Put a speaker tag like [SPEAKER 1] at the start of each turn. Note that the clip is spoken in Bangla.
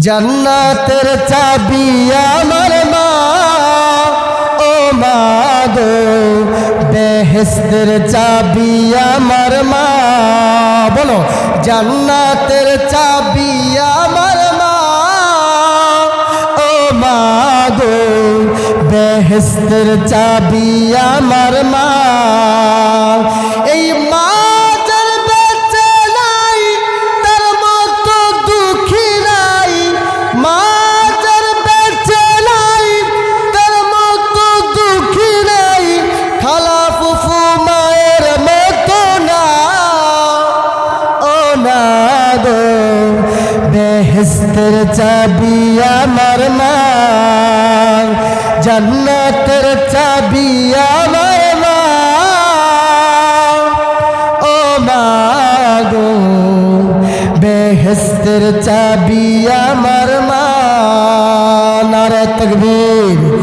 [SPEAKER 1] জান্নাতের চাবি আমার মা। ও মা গো বেহেস্তের চাবি আমার মা। বলো, জান্নাতের চাবি আমার মা। ও মা গো বেহেস্তের চাবি আমার মা। গো বেহেস্তের চাবি আমার মা জান্নাতের চাবি আমার মা ও মা গো বেহেস্তের চাবি আমার মা নারে তকবীর।